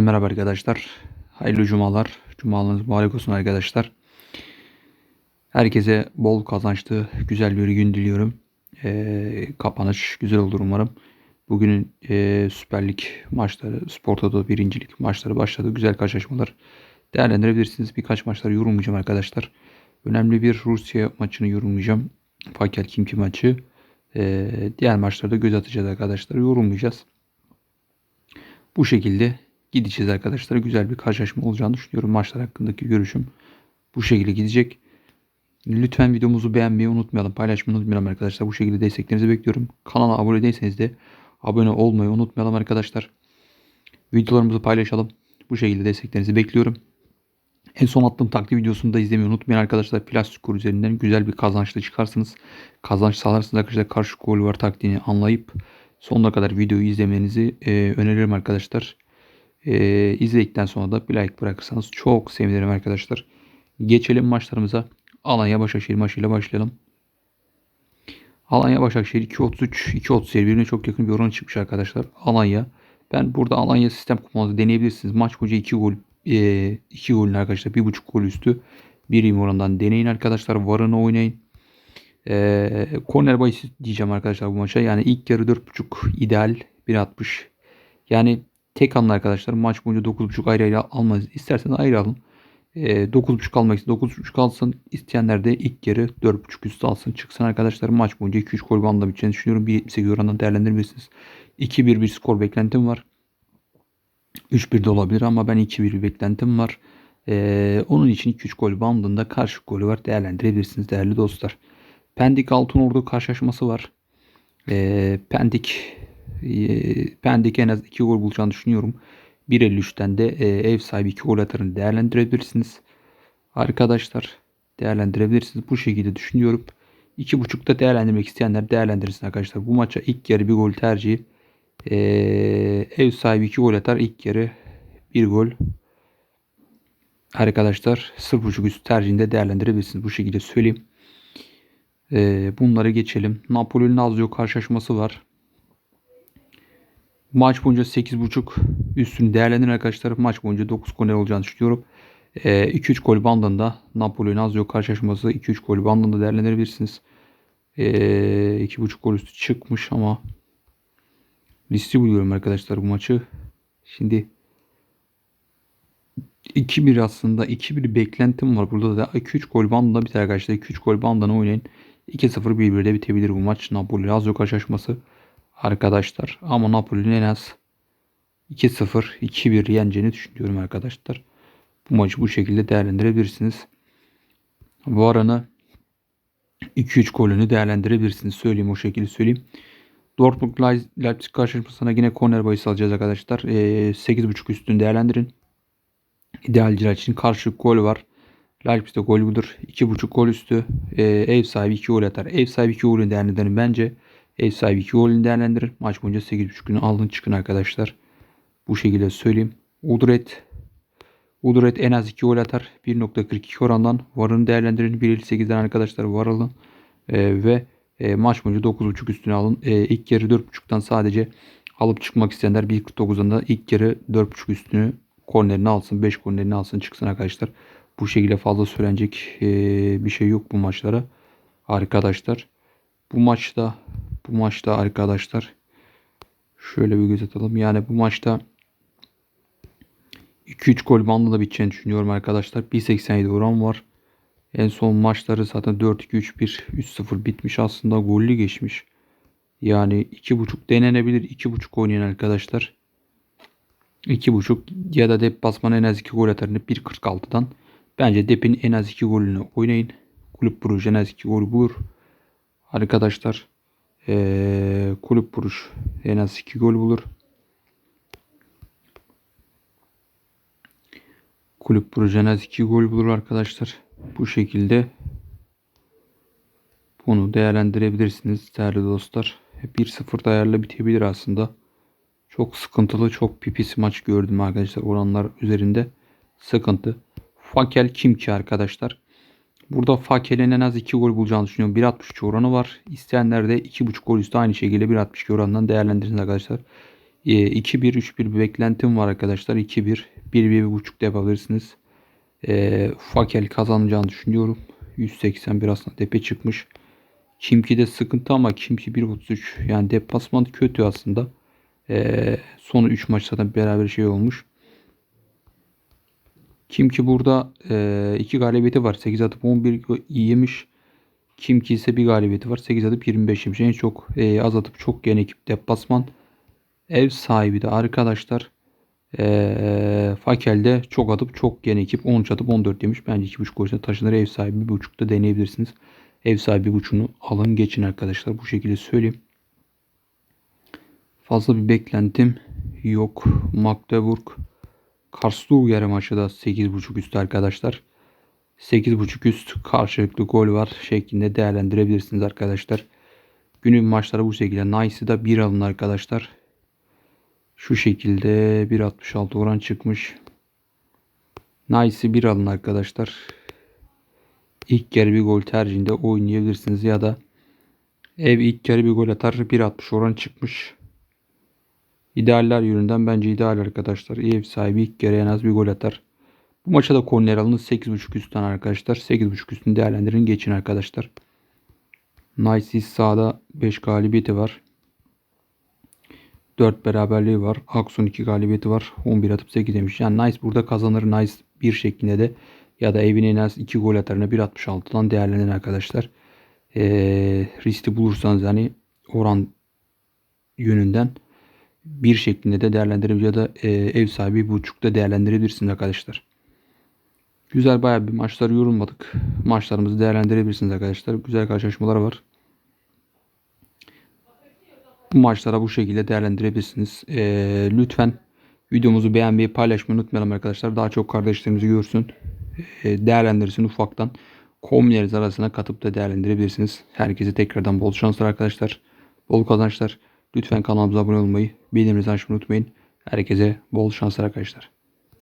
Merhaba arkadaşlar. Hayırlı cumalar. Cumalarınız mübarek olsun arkadaşlar. Herkese bol kazançlı, güzel bir gün diliyorum. Ee, kapanış güzel olur umarım. Bugünün e, Süper Lig maçları, Spor Toto birincilik maçları başladı. Güzel karşılaşmalar değerlendirebilirsiniz. Birkaç maçları yorumlayacağım arkadaşlar. Önemli bir Rusya maçını yorumlayacağım. Fakel Kimki maçı. Ee, diğer maçlarda göz atacağız arkadaşlar. Yorumlayacağız. Bu şekilde gideceğiz arkadaşlar. Güzel bir karşılaşma olacağını düşünüyorum. Maçlar hakkındaki görüşüm bu şekilde gidecek. Lütfen videomuzu beğenmeyi unutmayalım. Paylaşmayı unutmayalım arkadaşlar. Bu şekilde desteklerinizi bekliyorum. Kanala abone değilseniz de abone olmayı unutmayalım arkadaşlar. Videolarımızı paylaşalım. Bu şekilde desteklerinizi bekliyorum. En son attığım taktik videosunu da izlemeyi unutmayın arkadaşlar. Plastik skor üzerinden güzel bir kazançla çıkarsınız. Kazanç sağlarsınız arkadaşlar. Karşı gol var taktiğini anlayıp sonuna kadar videoyu izlemenizi öneririm arkadaşlar. E, izledikten sonra da bir like bırakırsanız çok sevinirim arkadaşlar. Geçelim maçlarımıza. Alanya Başakşehir maçıyla başlayalım. Alanya Başakşehir 2.33 2.37 birbirine çok yakın bir oran çıkmış arkadaşlar. Alanya. Ben burada Alanya sistem kumanızı deneyebilirsiniz. Maç boyunca 2 gol 2 e, golün arkadaşlar 1.5 gol üstü bir orandan deneyin arkadaşlar. Varını oynayın. E, korner bahis diyeceğim arkadaşlar bu maça. Yani ilk yarı 4.5 ideal 1.60. Yani tek anlı arkadaşlar. Maç boyunca 9.5 ayrı ayrı almanız isterseniz ayrı alın. E, 9.5 almak isteyen 9.5 alsın. İsteyenler de ilk yarı 4.5 üstü alsın. Çıksın arkadaşlar. Maç boyunca 2-3 gol biteceğini düşünüyorum. 1.78 orandan değerlendirebilirsiniz. 2-1 bir skor beklentim var. 3-1 de olabilir ama ben 2-1 bir beklentim var. Ee, onun için 2-3 gol bandında karşı golü var. Değerlendirebilirsiniz değerli dostlar. Pendik Altın Ordu karşılaşması var. Ee, Pendik e, Pendik en az 2 gol bulacağını düşünüyorum. 1.53'ten de e, ev sahibi 2 gol atarını değerlendirebilirsiniz. Arkadaşlar değerlendirebilirsiniz. Bu şekilde düşünüyorum. 2.5'da değerlendirmek isteyenler değerlendirsin arkadaşlar. Bu maça ilk yarı bir gol tercihi. Ee, ev sahibi 2 gol atar. ilk yarı 1 gol. Arkadaşlar 0.5 üst tercihinde değerlendirebilirsiniz. Bu şekilde söyleyeyim. Ee, bunları geçelim. Napoli Lazio karşılaşması var. Maç boyunca 8.5 üstünü değerlendirin arkadaşlar. Maç boyunca 9 korner olacağını düşünüyorum. Ee, 2-3 gol bandında Napoli Lazio karşılaşması 2-3 gol bandında değerlendirebilirsiniz. Ee, 2.5 gol üstü çıkmış ama listi buluyorum arkadaşlar bu maçı. Şimdi 2-1 aslında 2-1 beklentim var. Burada da 2-3 gol bandında biter arkadaşlar. 2-3 gol bandına oynayın. 2-0 1-1'de bitebilir bu maç. Napoli Lazio karşılaşması arkadaşlar. Ama Napoli'nin en az 2-0 2-1 yeneceğini düşünüyorum arkadaşlar. Bu maçı bu şekilde değerlendirebilirsiniz. Bu aranı 2-3 golünü değerlendirebilirsiniz. Söyleyeyim o şekilde söyleyeyim. Dortmund Leipzig karşılaşmasına yine korner bahis alacağız arkadaşlar. Ee, 8.5 üstünü değerlendirin. İdealciler için karşı gol var. Leipzig'de gol budur. 2.5 gol üstü. Ee, ev sahibi 2 gol atar. Ev sahibi 2 golünü değerlendirin bence. Ev sahibi 2 golünü değerlendirin. Maç boyunca 8.5 günü alın çıkın arkadaşlar. Bu şekilde söyleyeyim. Udret Udret en az 2 gol atar. 1.42 orandan varını değerlendirin. 1.58'den arkadaşlar var alın. Ee, ve e, maç boyunca 9.5 üstüne alın. E, ilk yarı 4.5'tan sadece alıp çıkmak isteyenler 1.49'dan da ilk yarı 4.5 üstünü kornerini alsın. 5 kornerini alsın çıksın arkadaşlar. Bu şekilde fazla söylenecek e, bir şey yok bu maçlara. Arkadaşlar bu maçta bu maçta arkadaşlar şöyle bir göz atalım. Yani bu maçta 2-3 gol bandında biteceğini düşünüyorum arkadaşlar. 1.87 oran var. En son maçları zaten 4-2-3-1 3-0 bitmiş. Aslında gollü geçmiş. Yani 2.5 denenebilir. 2.5 oynayan arkadaşlar. 2.5 ya da dep basmanı en az 2 gol atarını 1.46'dan. Bence depin en az 2 golünü oynayın. Kulüp vuruş en az 2 gol bulur. Arkadaşlar ee, kulüp vuruş en az 2 gol bulur. Kulüp vuruş en az 2 gol bulur arkadaşlar. Bu şekilde bunu değerlendirebilirsiniz değerli dostlar. 1-0 ayarla bitebilir aslında. Çok sıkıntılı, çok pipis maç gördüm arkadaşlar oranlar üzerinde. Sıkıntı. Fakel kim ki arkadaşlar? Burada Fakel'in en az 2 gol bulacağını düşünüyorum. 1.63 oranı var. İsteyenler de 2.5 gol üstü aynı şekilde 1.62 oranından değerlendirsin arkadaşlar. E, 2-1 3-1 bir beklentim var arkadaşlar. 2-1 1-1.5 da yapabilirsiniz. E, Fakel kazanacağını düşünüyorum. 181 aslında tepe çıkmış. Kimki'de sıkıntı ama Kimki 1.33 yani deplasman kötü aslında. E, son 3 maç zaten beraber şey olmuş. Kimki burada 2 galibiyeti var. 8 atıp 11 yemiş. Kimki ise bir galibiyeti var. 8 atıp 25 yemiş. En çok e, az atıp çok yeni ekip deplasman. Ev sahibi de arkadaşlar e, Fakel'de çok atıp çok yeni ekip 13 atıp 14 yemiş. Bence 2.5 golüne taşınır. Ev sahibi 1.5'da deneyebilirsiniz. Ev sahibi 1.5'unu alın geçin arkadaşlar. Bu şekilde söyleyeyim. Fazla bir beklentim yok. Magdeburg Karlsruhe maçı da 8.5 üstü arkadaşlar. 8.5 üst karşılıklı gol var şeklinde değerlendirebilirsiniz arkadaşlar. Günün maçları bu şekilde. Nice'ı da 1 alın arkadaşlar. Şu şekilde 1.66 oran çıkmış. Nice'ı 1 alın arkadaşlar. İlk yarı bir gol tercihinde oynayabilirsiniz ya da ev ilk yarı bir gol atar 1.60 oran çıkmış. İdealler yönünden bence ideal arkadaşlar. Ev sahibi ilk yarı en az bir gol atar. Bu maça da korner alın 8.5 üstten arkadaşlar. 8.5 üstünü değerlendirin geçin arkadaşlar. Nice sahada 5 galibiyeti var. 4 beraberliği var. Aksun 2 galibiyeti var. 11 atıp 8 demiş. Yani Nice burada kazanır. Nice bir şeklinde de ya da evin en az 2 gol atarına 1.66'dan değerlendirin arkadaşlar. Ee, riski bulursanız yani oran yönünden bir şeklinde de değerlendirebilir ya da e, ev sahibi buçukta değerlendirebilirsiniz arkadaşlar. Güzel bayağı bir maçlar yorulmadık. Maçlarımızı değerlendirebilirsiniz arkadaşlar. Güzel karşılaşmalar var. Bu maçlara bu şekilde değerlendirebilirsiniz. Ee, lütfen videomuzu beğenmeyi paylaşmayı unutmayalım arkadaşlar. Daha çok kardeşlerimizi görsün. Ee, değerlendirsin ufaktan. Komünleriniz arasına katıp da değerlendirebilirsiniz. Herkese tekrardan bol şanslar arkadaşlar. Bol kazançlar. Lütfen kanalımıza abone olmayı, bildirimleri açmayı unutmayın. Herkese bol şanslar arkadaşlar.